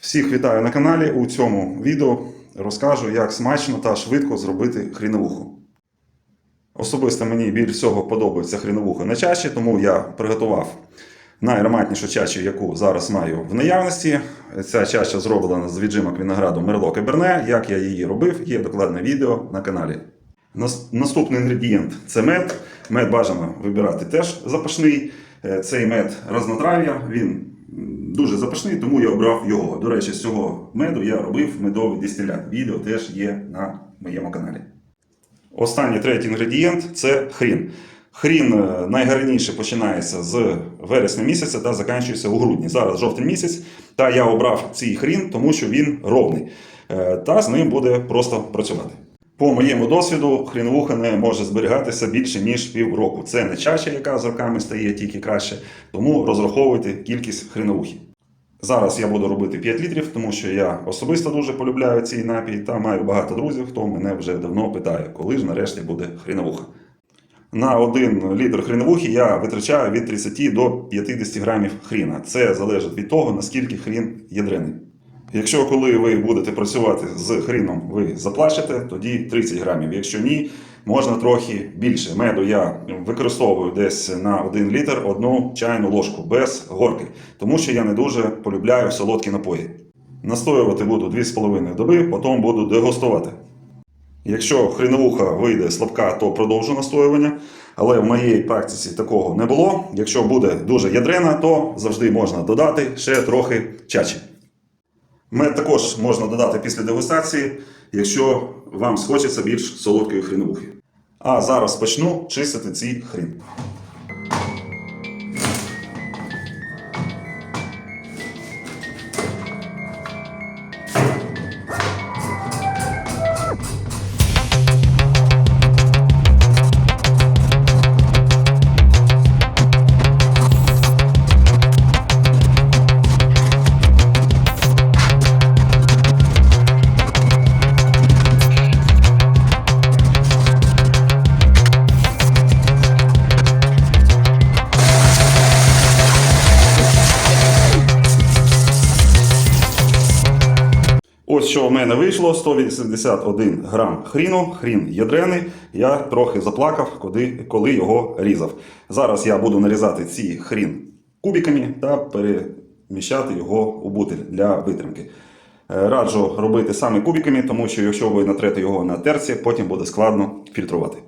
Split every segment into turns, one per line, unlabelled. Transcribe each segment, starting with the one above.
Всіх вітаю на каналі. У цьому відео розкажу, як смачно та швидко зробити хріновуху. Особисто мені більш всього подобається хріновуха на чаші, тому я приготував найароматнішу чачу, яку зараз маю в наявності. Ця чача зроблена з віджимок винограду Мерло Каберне. Як я її робив, є докладне відео на каналі. Наступний інгредієнт це мед. Мед бажано вибирати теж запашний. Е, Цей мед разнотрав'я, він дуже запашний, тому я обрав його. До речі, з цього меду я робив медовий дистилят. Відео теж є на моєму каналі. Останній третій інгредієнт це хрін. Хрін е, найгарніше починається з вересня місяця та закінчується у грудні. Зараз жовтень місяць, та я обрав цей хрін, тому що він ровний. Е, Та з ним буде просто працювати. По моєму досвіду, хріновуха не може зберігатися більше ніж півроку. Це не чача, яка з роками стає тільки краще, тому розраховуйте кількість хріновухи. Зараз я буду робити 5 літрів, тому що я особисто дуже полюбляю цей напій та маю багато друзів, хто мене вже давно питає, коли ж нарешті буде хріновуха. На 1 літр хріновухи я витрачаю від 30 до 50 грамів хріна. Це залежить від того, наскільки хрін ядрений. Якщо коли ви будете працювати з хріном, ви заплачете, тоді 30 грамів. Якщо ні, можна трохи більше. Меду я використовую десь на 1 літр одну чайну ложку без горки, тому що я не дуже полюбляю солодкі напої. Настоювати буду 2,5 доби, потім буду дегустувати. Якщо хріновуха вийде слабка, то продовжу настоювання. Але в моїй практиці такого не було. Якщо буде дуже ядрена, то завжди можна додати ще трохи чачі. Мед також можна додати після дегустації, якщо вам схочеться більш солодкої хріновухи. А зараз почну чистити ці хрін. Що в мене вийшло: 181 грам хріну, хрін ядрений. Я трохи заплакав, коли, коли його різав. Зараз я буду нарізати ці хрін кубиками та переміщати його у бутиль для витримки. Е, Раджу робити саме кубиками, тому що якщо ви натрете його на терці, потім буде складно фільтрувати.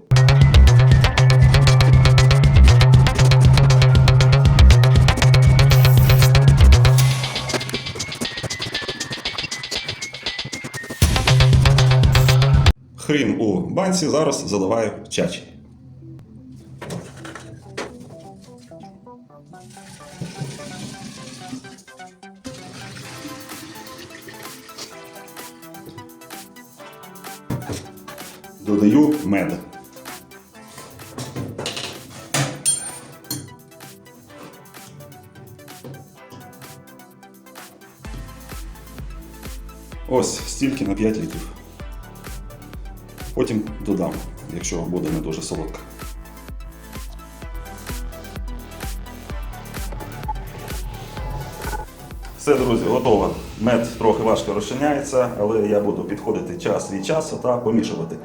Банці зараз заливаю чачі. Додаю мед. Ось стільки на 5 літрів. Потім додам, якщо буде не дуже солодка. Все, друзі, готово. Мед трохи важко розчиняється, але я буду підходити час від часу та помішувати.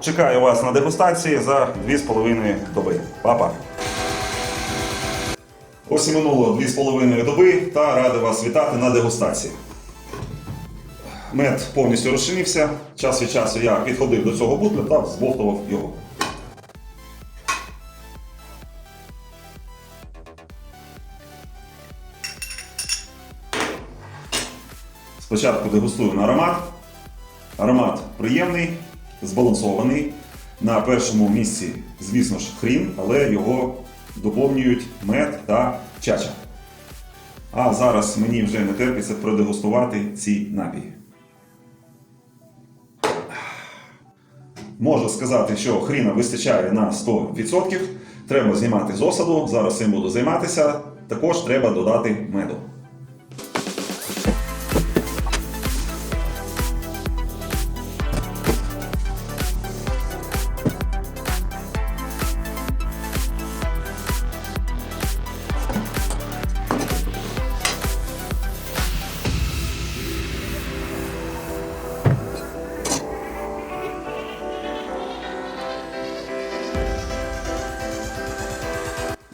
Чекаю вас на дегустації за 2,5 доби. Па-па! Ось і минуло 2,5 доби та радий вас вітати на дегустації. Мед повністю розчинився. Час від часу я підходив до цього бутля та збовтував його. Спочатку дегустую на аромат. Аромат приємний, збалансований. На першому місці, звісно ж, хрін, але його доповнюють мед та чача. А зараз мені вже не терпиться продегустувати ці напії. Можу сказати, що хріна вистачає на 100%. Треба знімати з осаду. Зараз цим буду займатися. Також треба додати меду.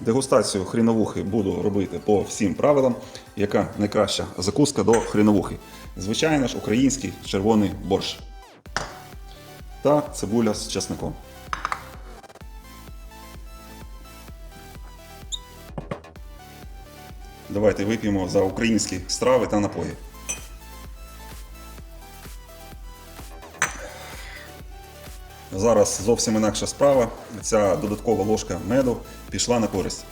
Дегустацію хріновухи буду робити по всім правилам, яка найкраща закуска до хріновухи. Звичайно ж, український червоний борщ та цибуля з чесником. Давайте вип'ємо за українські страви та напої. Зараз зовсім інакша справа. Ця додаткова ложка меду пішла на користь.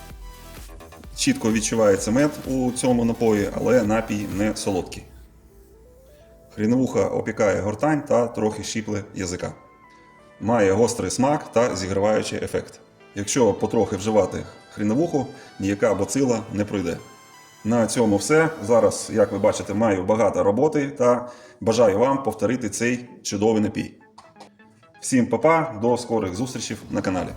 Чітко відчувається мед у цьому напої, але напій не солодкий. Хріновуха опікає гортань та трохи щіпле язика. Має гострий смак та зігріваючий ефект. Якщо потрохи вживати хріновуху, ніяка бацила не пройде. На цьому все. Зараз, як ви бачите, маю багато роботи та бажаю вам повторити цей чудовий напій. Всім па-па, до скорих зустрічей на каналі.